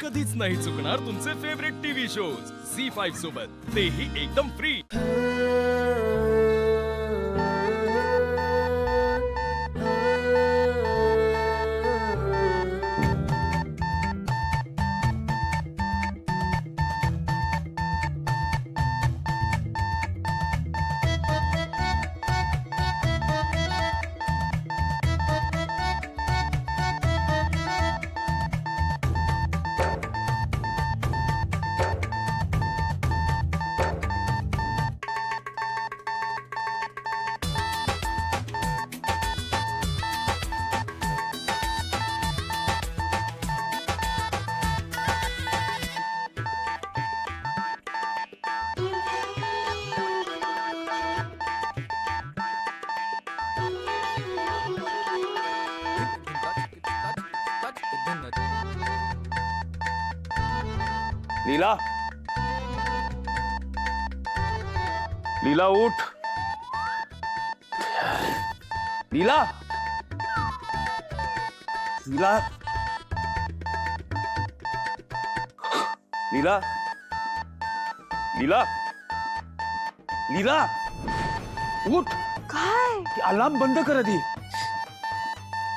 कधीच नाही चुकणार तुमचे favourite TV shows C five सोबत. तेही एकदम फ्री लीला। लीला उठ। लीला। लीला। लीला। लीला। लीला। उठ। काय? अलार्म बंद कर आधी.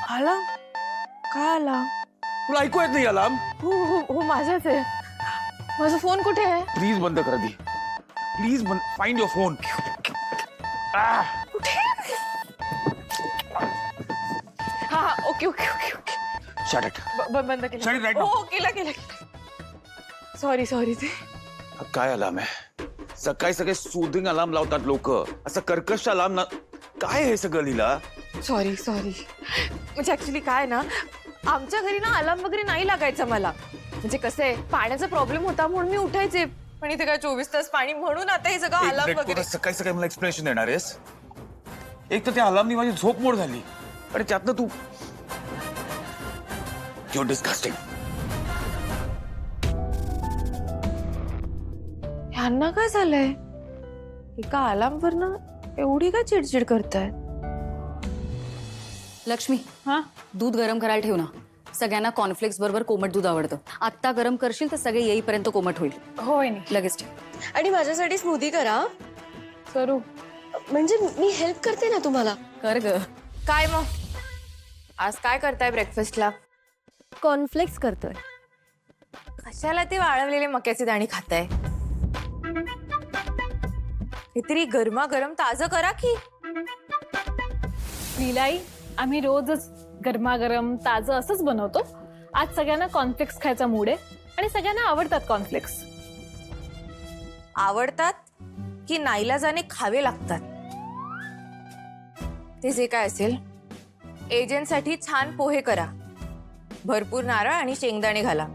आला काय आला तुला ऐकू येत नाही अलार्म? हो हो हो माझाच आहे. माझा फ़ोन कुठे आहे प्लीज़ बंद कर आधी प्लीज़ बंद फाइंड युअर फ़ोन कुठे हा हा okay okay okay okay. Shut it ब- ब- बंद केलं Shut it right now. हो, केलं केलं सॉरी सॉरी ते काय अलार्म आहे सकाळी सुदिंग अलार्म लावतात लोक असं कर्कश अलार्म ना काय हे सगळं सॉरी सॉरी म्हणजे ऍक्च्युली काय ना आमच्या घरी ना अलार्म वगैरे नाही लागायचा मला। म्हणजे कसं आहे पाण्याचा प्रॉब्लेम होता म्हणून मी उठायचे. पण इथे काय चोवीस तास पाणी म्हणून आता हे सगळं एक अलार्म वगैरे. सकाळी सकाळी मला एक्सप्लेनेशन देणार आहेस? एक तर त्या अलार्मनी माझी झोप मोड झाली. आणि त्यातनं तू युअर डिस्कस्टिंग ह्यांना काय झालंय? एका अलार्मवर ना एवढी काय चिडचिड करतायत लक्ष्मी हा? दूध गरम करायला ठेव ना. सगळ्यांना कॉर्नफ्लेक्स बरोबर कोमट दूध आवडतं. आत्ता गरम करशील तर सगळे येईपर्यंत कोमट होईल. होय नाही. लगेच ठेव. आणि माझ्यासाठी स्मूदी करा. करू. म्हणजे मी हेल्प करते ना तुम्हाला. कर ग. काय मग? आज काय करताय ब्रेकफास्टला कॉर्नफ्लेक्स करतोय. कशाला ते वाळवलेले मक्याचे दाणे खाताय? काहीतरी गरमागरम ताजं करा की. लीलाई आम्ही रोजच गरमागरम ताजं असंच बनवतो. आज सगळ्यांना कॉर्नफ्लेक्स खायचा मूड आहे आणि सगळ्यांना आवडतात कॉर्नफ्लेक्स आवडतात की नाईलाजाने खावे लागतात? ते जे काय असेल एजंटसाठी छान पोहे करा. भरपूर नारळ आणि शेंगदाणे घाला.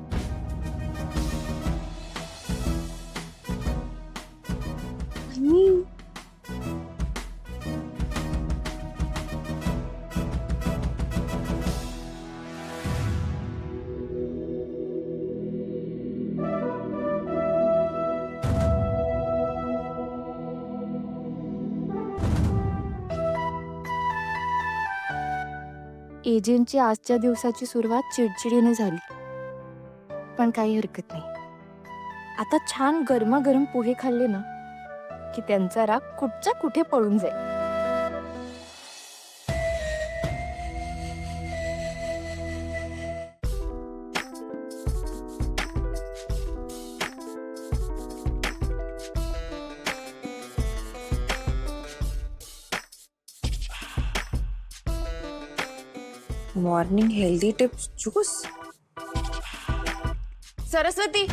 एजंटची आजच्या दिवसाची सुरुवात चिडचिडीने झाली. पण काही हरकत नाही. आता छान गरमागरम पोहे खाल्ले ना की त्यांचा राग कुठच्या कुठे पळून जाईल? Morning healthy tips juice Saraswati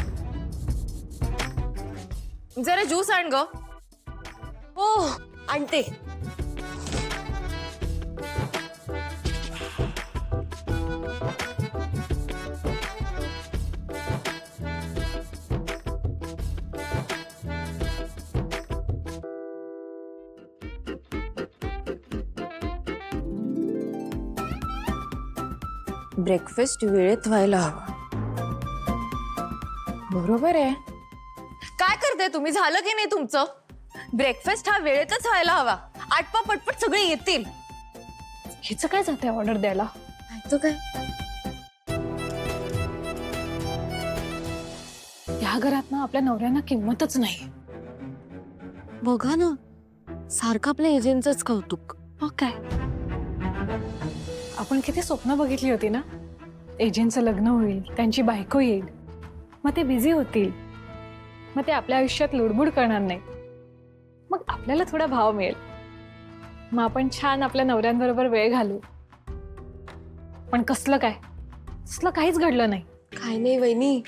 जरा ज्यूस आण ग. हो आणते. ब्रेकफास्ट वेळेत व्हायला हवा. बरोबर आहे. काय करते तुम्ही? झालं की नाही तुमचं? ब्रेकफास्ट हा वेळेतच व्हायला हवा. आटपा पटपट सगळे येतील. हिचं काय जाते ऑर्डर द्यायला? तो काय? या घरात ना आपल्या नवऱ्यांना किंमतच नाही. बघा ना. सारखं आपल्या एजंटच कौतुक. मग काय? आपण किती स्वप्न बघितली होती ना? एजंटचं लग्न होईल त्यांची बायको येईल. मग ते बिझी होतील. मग ते आपल्या आयुष्यात लुडबुड करणार नाही मग आपल्याला थोडा भाव मिळेल. मग आपण छान आपल्या नवऱ्यांबरोबर वेळ घालू. पण कसलं काय? कसलं काहीच घडलं नाही. काय नाही वहिनी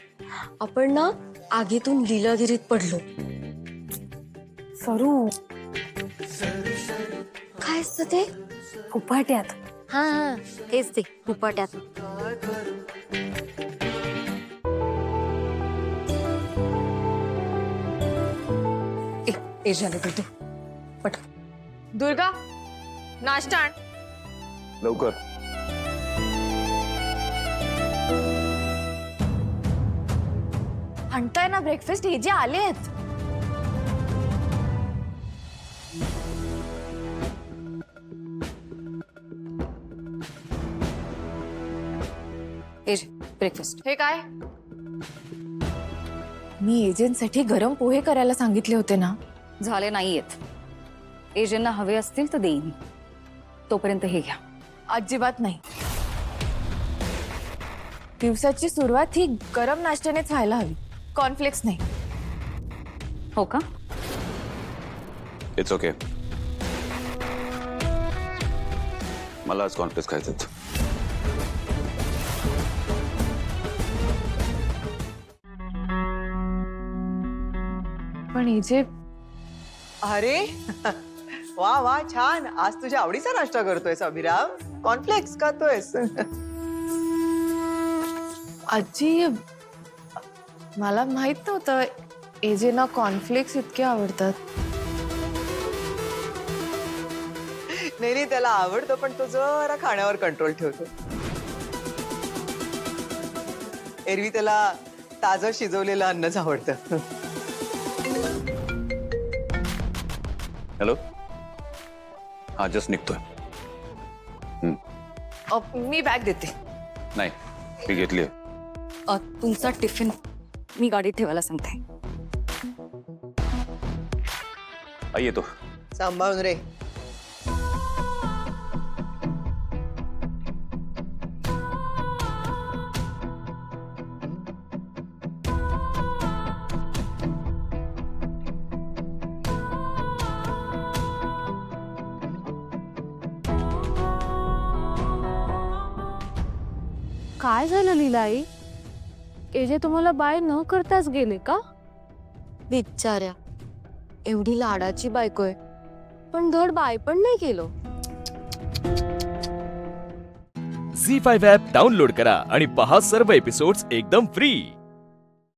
आपण ना आगीतून लिलागिरीत पडलो. सरू. काय असतं ते? उपाट्यात. हा हा तेच ते उपाट्यात ए ए झाले तू पट दुर्गा नाश्ता आण। लवकर। आणताय ना ब्रेकफास्ट हे जे आले आहेत ए ब्रेकफास्ट हे काय? मी एजंटसाठी गरम पोहे करायला सांगितले होते ना. झाले नाहीयेत. एजंटना हवे असतील तर देईन. तोपर्यंत हे घ्या. अजिबात नाही. दिवसाची सुरुवात ही गरम नाश्त्यानेच व्हायला हवी. कॉर्नफ्लेक्स नाही. हो का? इट्स ओके मला आज कॉन्फ्रेस खायचं पण हे जे अरे वा वा छान. आज तुझ्या आवडीचा नाश्ता करतोयस अभिराम. कॉर्नफ्लेक्स खातोयस. आजी मला माहीत नव्हतं एजेना कॉर्नफ्लेक्स इतके आवडतात. नाही नाही त्याला आवडतं पण तो जरा खाण्यावर कंट्रोल ठेवतो. एरवी त्याला ताजं शिजवलेलं अन्नच आवडतं. हॅलो? हा जस्ट निघतोय. अ, मी बॅग देते. नाही मी घेतली अ, तुमचा टिफिन मी गाडीत ठेवायला सांगते. आई येतो. सांभाळून रे. काय झालं लीलाई? एजे तुम्हाला बाय न करताच गेले का? बिचाऱ्या एवढी लाडाची बायको आहे. पण धड बाय पण नाही केलं. झी फाईव्ह ॲप डाउनलोड करा आणि पहा सर्व एपिसोड्स एकदम फ्री.